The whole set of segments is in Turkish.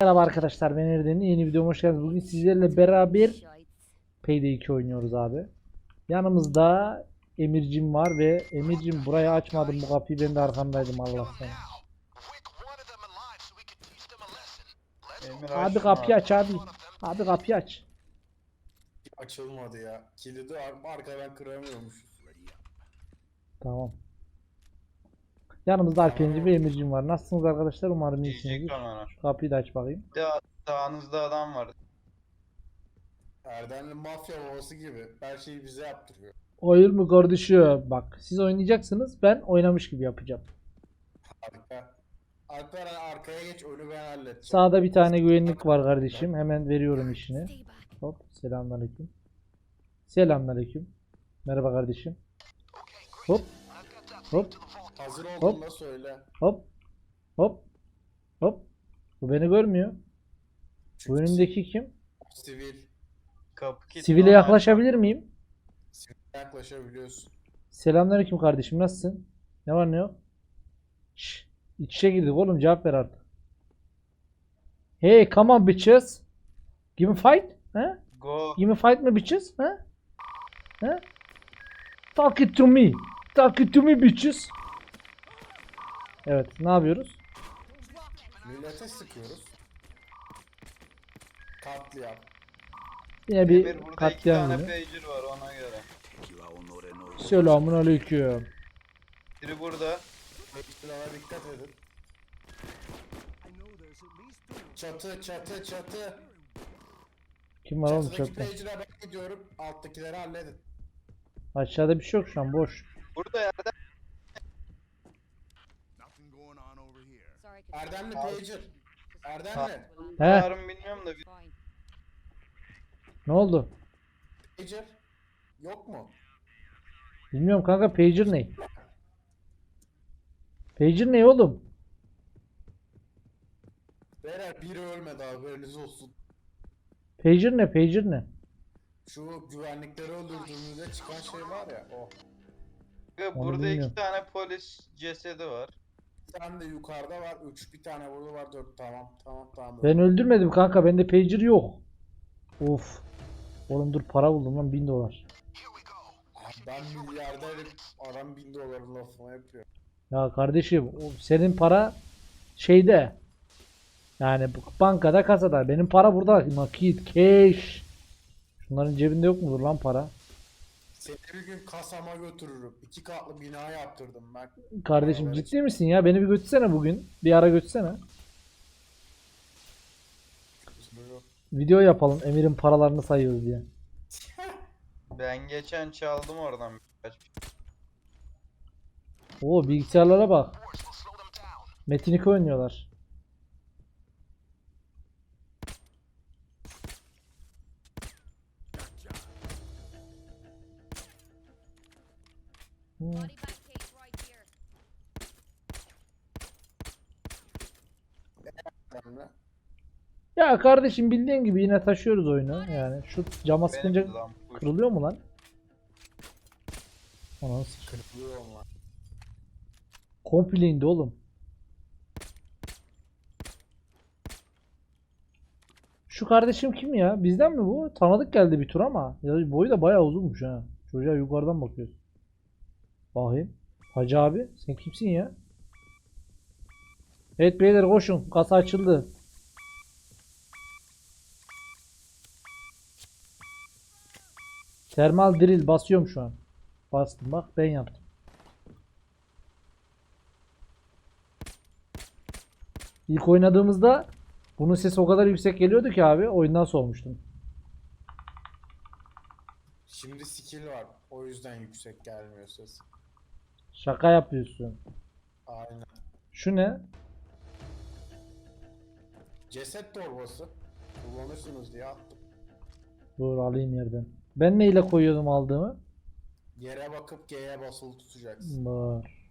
Merhaba arkadaşlar ben Erdem'in yeni videoma hoş geldiniz. Bugün sizlerle beraber Payday 2 oynuyoruz abi. Yanımızda Emircim var ve Emircim burayı açmadım bu kapıyı ben de arkandaydım Allah sana. Emir Abi açma kapıyı aç abi. Abi kapıyı aç. Açılmadı ya. Kilidi ar- arkadan kıramıyormuş. Tamam. Yanımızda Alpenci ve Emircim var. Nasılsınız arkadaşlar? Umarım iyisinizdir. kapıyı da aç bakayım. Bir de sağınızda adam var. Erdemli mafya babası gibi. Her şeyi bize yaptırıyor. Hayır mı kardeşim? Bak siz oynayacaksınız ben oynamış gibi yapacağım. Harika. Alper arkaya geç önü ben halledeceğim. Sağda bir tane güvenlik var kardeşim. Hemen veriyorum işini. Hop selamünaleyküm. Selamünaleyküm. Merhaba kardeşim. Hop. Hop. Hazır Hop. olduğunda söyle. Hop. Hop. Hop. Bu beni görmüyor. Bu Çünkü önümdeki kim? Sivil. Kapı kilitli. Sivile yaklaşabilir miyim? Sivil yaklaşabiliyorsun. Selamünaleyküm kardeşim. Nasılsın? Ne var ne yok? Şş, iç içe girdik oğlum cevap ver artık. Hey come on bitches. Give me fight. He? Go. Give me fight mı bitches? He? He? Talk it to me. Talk it to me bitches. Evet, ne yapıyoruz? Millete sıkıyoruz. Katliam. Yine bir Emir burada iki katliam tane günü. pager var ona göre. Selamun aleyküm. Biri burada. Bekçilere dikkat edin. Çatı çatı çatı. Kim var oğlum Çatıdaki çatıda? pager'a ben gidiyorum. Alttakileri halledin. Aşağıda bir şey yok şu an boş. Burada yerde. Erdemli pager. Erdemli. He, Yarın bilmiyorum da bir ne oldu? Pager. Yok mu? Bilmiyorum kanka pager ne? Pager ne oğlum? Beyler biri ölmedi haberiniz olsun. Pager ne? Pager ne? Şu güvenlikleri öldürdüğümüzde çıkan şey var ya o. Onu burada bilmiyorum. iki tane polis cesedi var. Sen de yukarıda var 3 bir tane burada var 4 tamam tamam tamam. Ben öldürmedim kanka. Bende pager yok. Of. Oğlum dur para buldum lan 1000 dolar. Abi ben milyarderim adam 1000 doların lafını yapıyor. Ya kardeşim o senin para şeyde. Yani bankada kasada. Benim para burada nakit, cash. Şunların cebinde yok mudur lan para? Seni bir gün kasama götürürüm. İki katlı bina yaptırdım ben. Kardeşim Evet. ciddi misin ya? Beni bir götürsene bugün. Bir ara götürsene. Video yapalım. Emir'in paralarını sayıyoruz diye. Ben geçen çaldım oradan birkaç. Oo bilgisayarlara bak. Metin 2 oynuyorlar. Ya kardeşim bildiğin gibi yine taşıyoruz oyunu. Yani şu cama sıkınca lan kırılıyor mu lan? Ananı s- Kırılıyor onlar. Komple indi oğlum. Şu kardeşim kim ya? Bizden mi bu? Tanıdık geldi bir tur ama. Ya boyu da bayağı uzunmuş ha. Çocuğa yukarıdan bakıyoruz. Bakayım. Hacı abi sen kimsin ya? Evet beyler koşun. Kasa açıldı. Termal drill basıyorum şu an. Bastım bak ben yaptım. İlk oynadığımızda bunun sesi o kadar yüksek geliyordu ki abi oyundan soğumuştum. Şimdi skill var. O yüzden yüksek gelmiyor ses. Şaka yapıyorsun. Aynen. Şu ne? Ceset torbası. Kullanırsınız diye attım. Dur alayım yerden. Ben neyle koyuyordum aldığımı? Yere bakıp G'ye basılı tutacaksın. Var.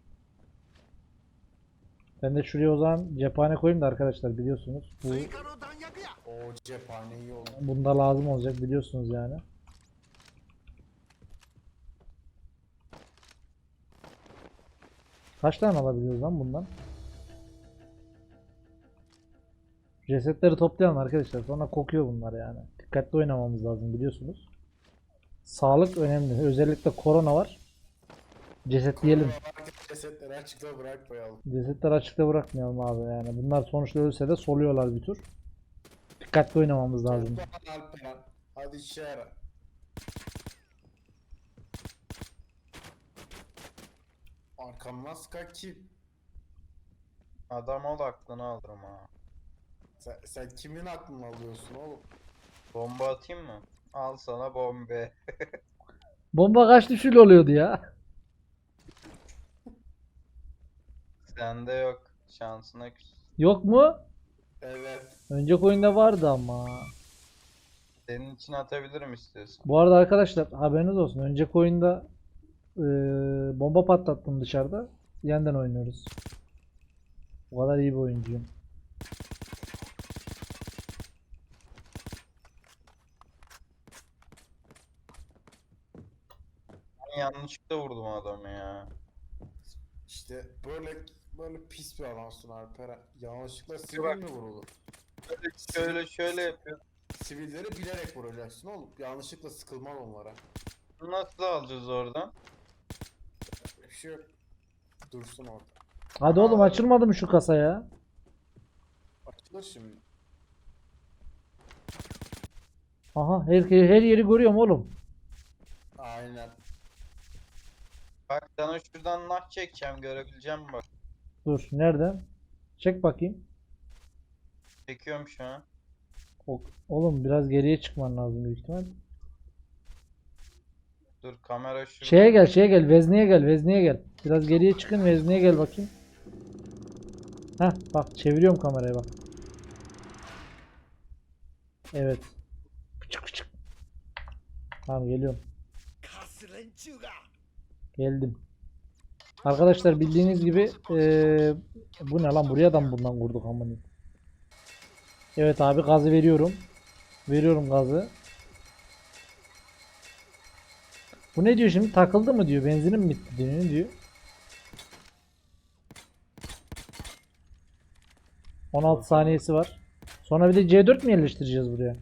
Ben de şuraya o zaman cephane koyayım da arkadaşlar biliyorsunuz. Bu O cephane iyi olur. bunda lazım olacak biliyorsunuz yani. Kaç tane alabiliyoruz lan bundan? Cesetleri toplayalım arkadaşlar. Sonra kokuyor bunlar yani. Dikkatli oynamamız lazım biliyorsunuz. Sağlık önemli. Özellikle korona var. Cesetleyelim. Varken Cesetleri açıkta bırakmayalım. Cesetleri açıkta bırakmayalım abi yani. Bunlar sonuçta ölse de soluyorlar bir tur. Dikkatli oynamamız lazım. Hadi işe yara. Arkamdan kim? Adam ol aklını alırım ha. Sen, sen kimin aklını alıyorsun oğlum? Bomba atayım mı? Al sana bombe. Bomba kaç düşül oluyordu ya? Sende yok. Şansına küs. Yok mu? Evet. Önceki oyunda vardı ama. Senin için atabilirim istiyorsan. Bu arada arkadaşlar haberiniz olsun. Önceki oyunda eee, bomba patlattım dışarıda. Yeniden oynuyoruz. O kadar iyi bir oyuncuyum. Ben yanlışlıkla vurdum adamı ya. İşte böyle böyle pis bir adamsın Alperen. Yanlışlıkla sivil mi vurulur? Şöyle şöyle, şöyle yapıyor. Sivilleri bilerek vuracaksın oğlum. Yanlışlıkla sıkılmaz onlara. Nasıl alacağız oradan? Şey yok. Dursun orada. Hadi oğlum açılmadı mı şu kasa ya? Açılır şimdi. Aha her, her yeri görüyorum oğlum. Aynen. Bak sana şuradan nah çekeceğim görebileceğim bak. Dur nereden? Çek bakayım. Çekiyorum şu an. Oğlum biraz geriye çıkman lazım büyük ihtimal. Dur kamera şurada. Şeye gel şeye gel vezneye gel vezneye gel. Biraz geriye çıkın vezneye gel bakayım. Heh bak çeviriyorum kamerayı bak. Evet. Pıçık pıçık. Tamam geliyorum. Geldim. Arkadaşlar bildiğiniz gibi eee, bu ne lan buraya da mı bundan vurduk amına? Evet abi gazı veriyorum. Veriyorum gazı. Bu ne diyor şimdi? Takıldı mı diyor. Benzinim mi bitti diyor. Ne diyor? 16 saniyesi var. Sonra bir de C4 mi yerleştireceğiz buraya?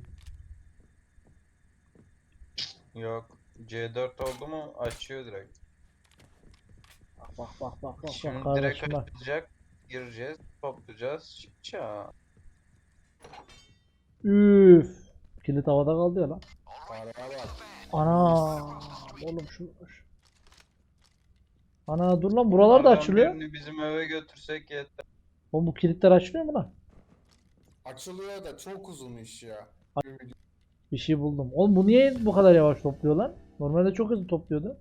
Yok. C4 oldu mu açıyor direkt. Bak bak bak bak bak Şimdi direkt kardeşim bak. Gireceğiz. Toplayacağız. Çıkacağız. Üf. Kilit havada kaldı ya lan. Ana. Oğlum şu. Ana dur lan buralar da Bunlardan açılıyor. birini bizim eve götürsek yeter. Oğlum bu kilitler açılıyor mu lan? Açılıyor da çok uzun iş ya. Bir şey buldum. Oğlum bu niye bu kadar yavaş topluyor lan? Normalde çok hızlı topluyordu.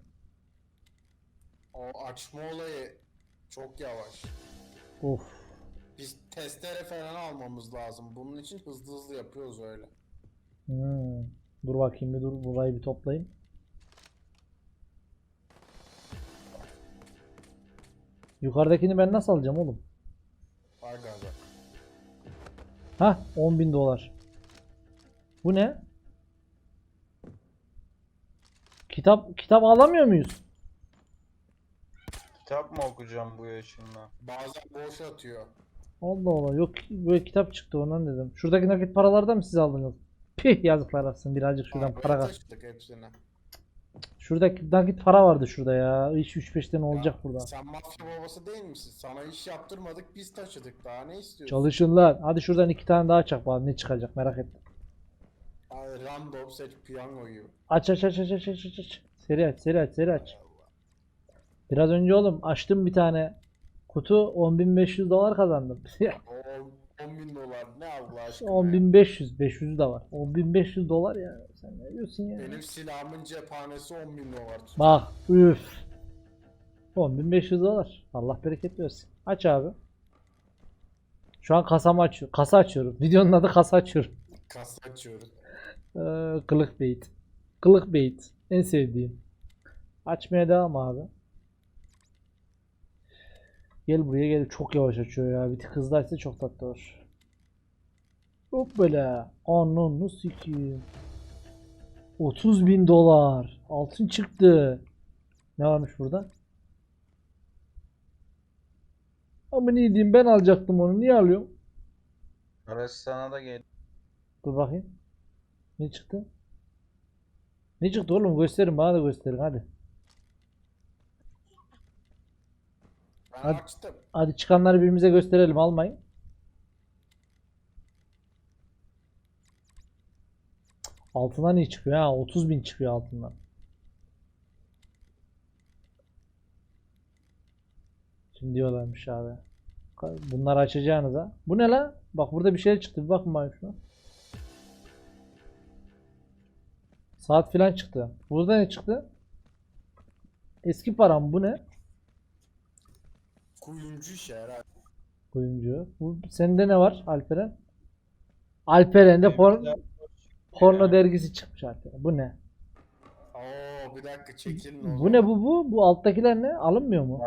O açma olayı çok yavaş. Of. Biz testere falan almamız lazım. Bunun için hızlı hızlı yapıyoruz öyle. Hmm. Dur bakayım bir dur burayı bir toplayayım. Yukarıdakini ben nasıl alacağım oğlum? Var galiba. Ha 10.000 dolar. Bu ne? Kitap kitap alamıyor muyuz? Kitap mı okuyacağım bu yaşımda? Bazen boş atıyor. Allah Allah yok böyle kitap çıktı ondan dedim. Şuradaki nakit paralardan mı siz aldınız? Pih yazıklar olsun birazcık şuradan Arabaya para kaç. hepsini. Şuradaki nakit para vardı şurada ya. Hiç 3-5 tane olacak Ya, burada. Sen mafya babası değil misin? Sana iş yaptırmadık biz taşıdık. Daha ne istiyorsun? Çalışın lan. Hadi şuradan iki tane daha çak bakalım ne çıkacak merak etme. Abi random seç piyango gibi. Aç aç aç aç aç aç aç. Seri aç seri aç seri aç. Biraz önce oğlum açtım bir tane kutu 10.500 dolar kazandım. O 10 bin dolar ne Allah aşkına. ya? 10.500 500'ü de var. 10.500 dolar ya. Sen ne diyorsun ya? Benim silahımın cephanesi 10 bin dolar. Bak üf. 10.500 dolar. Allah bereket versin. Aç abi. Şu an kasamı açıyorum. Kasa açıyorum. Videonun adı kasa açıyorum. Kasa açıyoruz. Ee, clickbait. Clickbait. En sevdiğim. Açmaya devam abi. Gel buraya gel. Çok yavaş açıyor ya. Bir tık hızlı açsa çok tatlı olur. Hop böyle. Ananı sikeyim. 30 bin dolar. Altın çıktı. Ne varmış burada? Ama ne diyeyim ben alacaktım onu. Niye alıyorum? Orası sana da gel. Dur bakayım. Ne çıktı? Ne çıktı oğlum? Gösterin bana da gösterin hadi. Ben Hadi. açtım. Hadi çıkanları birbirimize gösterelim almayın. Altından iyi çıkıyor ha 30 bin çıkıyor altından. Şimdi diyorlarmış abi. Bunları açacağınız ha. Bu ne la? Bak burada bir şey çıktı. Bir bakın bakayım şuna. Saat filan çıktı. Burada ne çıktı? Eski param bu ne? Kuyumcu işi herhalde. Oyuncu. Bu sende ne var Alperen? Alperen'de por porno dergisi çıkmış Alperen. Bu ne? Oo bir dakika çekilin o Bu ne bu bu? Bu alttakiler ne? Alınmıyor mu?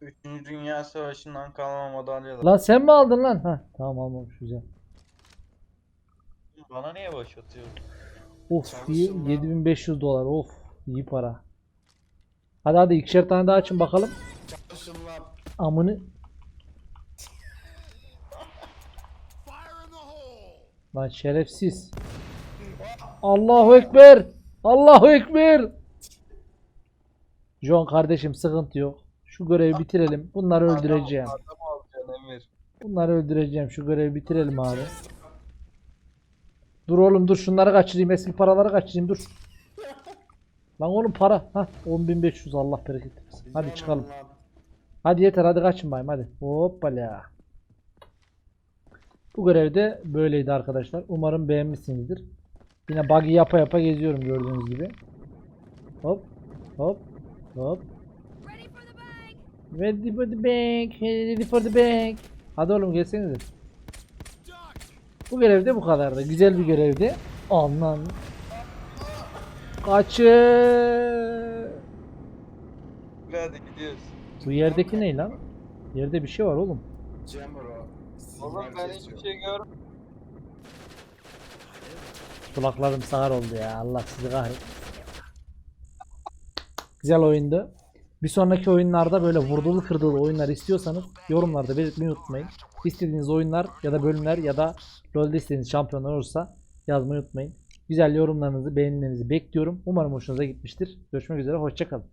Üçüncü Dünya Savaşı'ndan kalma madalyalar. Lan sen mi aldın lan? Ha tamam almamış güzel. Bana niye boş atıyorsun? Of iyi, lan. 7500 dolar. Of iyi para. Hadi hadi ikişer tane daha açın bakalım. Çalışın lan. Amını lan şerefsiz. Allahu ekber. Allahu ekber. John kardeşim sıkıntı yok. Şu görevi bitirelim. Bunları öldüreceğim. Bunları öldüreceğim. Şu görevi bitirelim abi. Dur oğlum dur şunları kaçırayım. Eski paraları kaçırayım dur. Lan oğlum para. Ha 10.500 Allah bereket versin. Hadi çıkalım. Hadi yeter hadi kaçın bayım hadi. Hoppala. Bu görev de böyleydi arkadaşlar. Umarım beğenmişsinizdir. Yine buggy yapa yapa geziyorum gördüğünüz gibi. Hop hop hop. Ready for the bank! Ready for the bank. Hadi oğlum gelsenize. Bu görev de bu kadardı. Güzel bir görevdi. Aman. Kaçın. Hadi gidiyoruz. Bu yerdeki ne lan? Yerde bir şey var oğlum. Jammer. Oğlum ben hiçbir şey görmedim. Kulaklarım sağır oldu ya. Allah sizi kahretsin. Güzel oyundu. Bir sonraki oyunlarda böyle vurdulu kırdılı oyunlar istiyorsanız yorumlarda belirtmeyi unutmayın. İstediğiniz oyunlar ya da bölümler ya da LoL'de istediğiniz şampiyonlar olursa yazmayı unutmayın. Güzel yorumlarınızı, beğenilerinizi bekliyorum. Umarım hoşunuza gitmiştir. Görüşmek üzere, hoşçakalın.